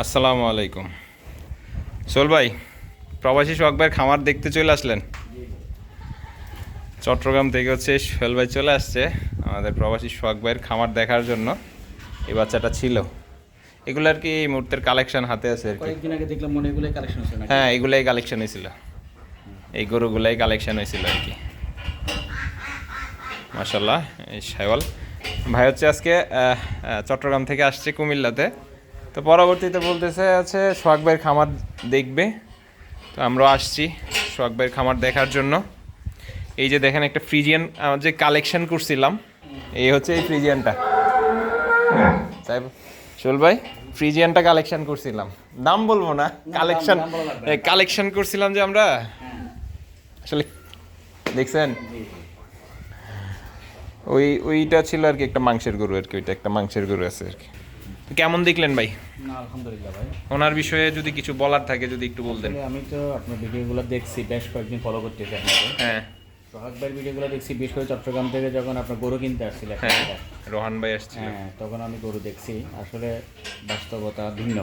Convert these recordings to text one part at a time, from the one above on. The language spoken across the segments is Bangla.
আসসালামু আলাইকুম। সোল ভাই প্রবাসী সোহাগ ভাইয়ের খামার দেখতে চলে আসলেন? চট্টগ্রাম থেকে হচ্ছে সোহেল ভাই চলে আসছে আমাদের প্রবাসী সোহাগ ভাইয়ের খামার দেখার জন্য। এই বাচ্চাটা ছিল। এগুলো আর কি এই মুহূর্তের কালেকশন হাতে আছে আর কি? আগে দেখলাম মনে এগুলো কালেকশন হ্যাঁ এগুলাই কালেকশন হয়েছিল। এই গরুগুলাই কালেকশন হয়েছিল আর কি। মাসাল্লাহ এই সাইওয়াল ভাই হচ্ছে আজকে চট্টগ্রাম থেকে আসছে কুমিল্লাতে। তো পরবর্তীতে বলতেছে আছে, সোহাগ ভাইয়ের খামার দেখবে। তো আমরাও আসছি সোহাগ ভাইয়ের খামার দেখার জন্য। এই যে দেখেন একটা ফ্রিজিয়ান যে কালেকশন করছিলাম, এই হচ্ছে এই ফ্রিজিয়ানটা। তাই শোল ভাই, ফ্রিজিয়ানটা কালেকশন করছিলাম। দাম বলব না কালেকশন। কালেকশন করছিলাম যে আমরা। আসলে দেখছেন? ওই, ওইটা ছিল আর কি একটা মাংসের গরু আর কি, ওইটা একটা মাংসের গরু আছে আর কি। কেমন দেখলেন ভাই? না আলহামদুলিল্লাহ ভাই। ওনার বিষয়ে যদি কিছু বলার থাকে যদি একটু বলতেন। আমি তো আপনার ভিডিওগুলো দেখছি বেশ কয়েকদিন ফলো করতেছি আপনাকে। হ্যাঁ। সোহাগ ভাইয়ের ভিডিওগুলো দেখছি বিশেষ করে চট্টগ্রাম থেকে যখন আপনার গরু কিনতে আসছিল হ্যাঁ রোহান ভাই আসছিল। হ্যাঁ তখন আমি গরু দেখছি। আসলে বাস্তবতা ভিন্ন।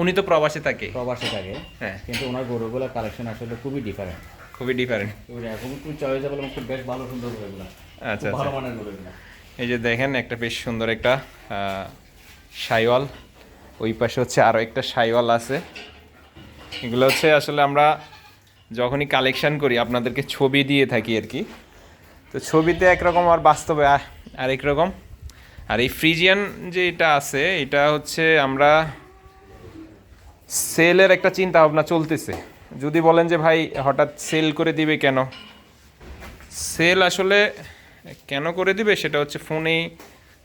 উনি তো প্রবাসে থাকে। প্রবাসী থাকে। হ্যাঁ। কিন্তু ওনার গরুগুলো কালেকশন আসলে খুবই ডিফারেন্ট খুবই ডিফারেন্ট এখন খুব চয়েসেবল এবং খুব বেশ ভালো সুন্দর গরুগুলো। আচ্ছা ভালো আচ্ছা। মানের গরুগুলো। এই যে দেখেন একটা বেশ সুন্দর একটা সাইওয়াল ওই পাশে হচ্ছে আরও একটা সাইওয়াল আছে। এগুলো হচ্ছে আসলে আমরা যখনই কালেকশন করি, আপনাদেরকে ছবি দিয়ে থাকি আর কি। তো ছবিতে একরকম আর বাস্তবে আরেক রকম। আর এই ফ্রিজিয়ান যে এটা আছে, এটা হচ্ছে আমরা সেলের একটা চিন্তা ভাবনা চলতেছে। যদি বলেন যে ভাই, হঠাৎ সেল করে দিবে কেন? সেল আসলে কেন করে দিবে সেটা হচ্ছে ফোনেই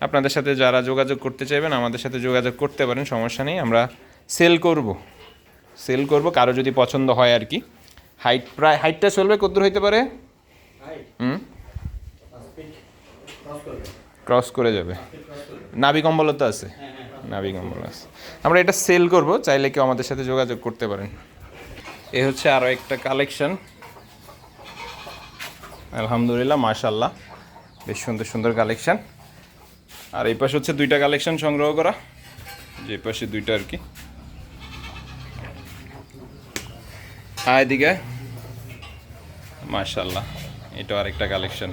আপনাদের সাথে যারা যোগাযোগ করতে চাইবেন আমাদের সাথে যোগাযোগ করতে পারেন সমস্যা নেই আমরা সেল করব। সেল করব কারও যদি পছন্দ হয় আর কি। হাইট প্রায় হাইটটা চলবে কদ্দূর হইতে পারে? হুম? ক্রস করে যাবে। নাভি কম্বলও তো আছে? নাভি কম্বল আছে। আমরা এটা সেল করব চাইলে কেউ আমাদের সাথে যোগাযোগ করতে পারেন। এ হচ্ছে আরও একটা কালেকশন আলহামদুলিল্লাহ মাশাল্লাহ বেশ সুন্দর সুন্দর কালেকশন আর এই পাশে হচ্ছে দুইটা কালেকশন সংগ্রহ করা। যে পাশে দুইটা আর কি। হ্যাঁ এদিকে? মাশাল্লাহ এটা আরেকটা কালেকশন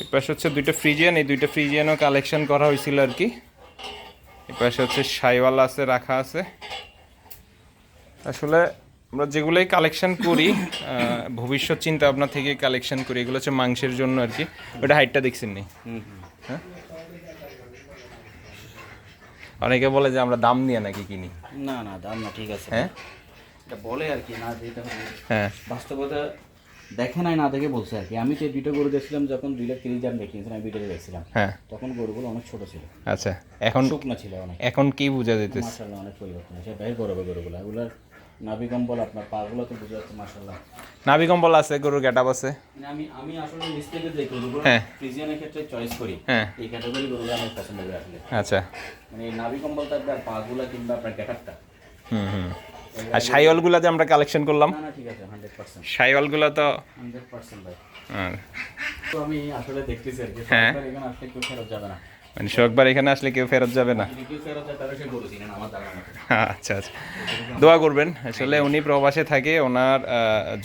এই পাশে হচ্ছে দুইটা ফ্রিজিয়ান এই দুইটা ফ্রিজিয়ানও কালেকশন করা হয়েছিল আর কি। এই পাশে হচ্ছে সাইওয়ালা আছে, রাখা আছে। আসলে আমরা যেগুলোই কালেকশন করি ভবিষ্যৎ চিন্তা ভাবনা থেকে কালেকশন করি, এগুলো হচ্ছে মাংসের জন্য আর কি। ওটা হাইটটা দেখছেন নি? হ্যাঁ? অনেকে বলে যে আমরা দাম নিয়ে নাকি কিনি। না না দাম না ঠিক আছে। হ্যাঁ? এটা বলে আর কি না যেটা হ্যাঁ। বাস্তবতা দেখে নাই না দেখে বলছে আর কি। আমি যে দুটো গরু দেখছিলাম যখন দুই লাখ তিরিশ হাজার দেখিয়েছিলাম আমি ভিডিওতে দেখছিলাম। হ্যাঁ। তখন গরুগুলো অনেক ছোট ছিল। আচ্ছা এখন শুকনো ছিল অনেক। এখন কি বোঝা যেতেছে মাসাল্লাহ অনেক পরিবর্তন হয়েছে। বেশ বড় গরুগুলো। এগুলোর নাভি কম্বল আপনার পাগুলো তো বুঝে যাচ্ছে মাসাল্লাহ নাভি কম্বল আছে গরুর গ্যাটাপ আছে। আমি আমি আসলে মিস্টেকে যে গরুগুলো হ্যাঁ। ফ্রিজিয়ানের ক্ষেত্রে চয়েস করি হ্যাঁ। এই ক্যাটাগরি গরুগুলো আমার পছন্দ আসলে। আচ্ছা। মানে নাভি কম্বল থাকবে আর পাগুলো কিংবা আপনার গ্যাটারটা হুম হুম। আর সাইওয়ালগুলো যে আমরা কালেকশন করলাম না ঠিক আছে হান্ড্রেড পার্সেন্ট সাইওয়ালগুলো তো হান্ড্রেড পার্সেন্ট ভাই। হ্যাঁ, তো আমি আসলে দেখতেছি আর কি হ্যাঁ। এখানে আসলে কেউ ফেরত যাবে না। মানে শোকবার এখানে আসলে কেউ ফেরত যাবে না। আচ্ছা আচ্ছা। দোয়া করবেন। আসলে উনি প্রবাসে থাকে ওনার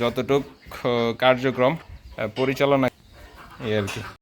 যতটুক কার্যক্রম পরিচালনা এই আর কি।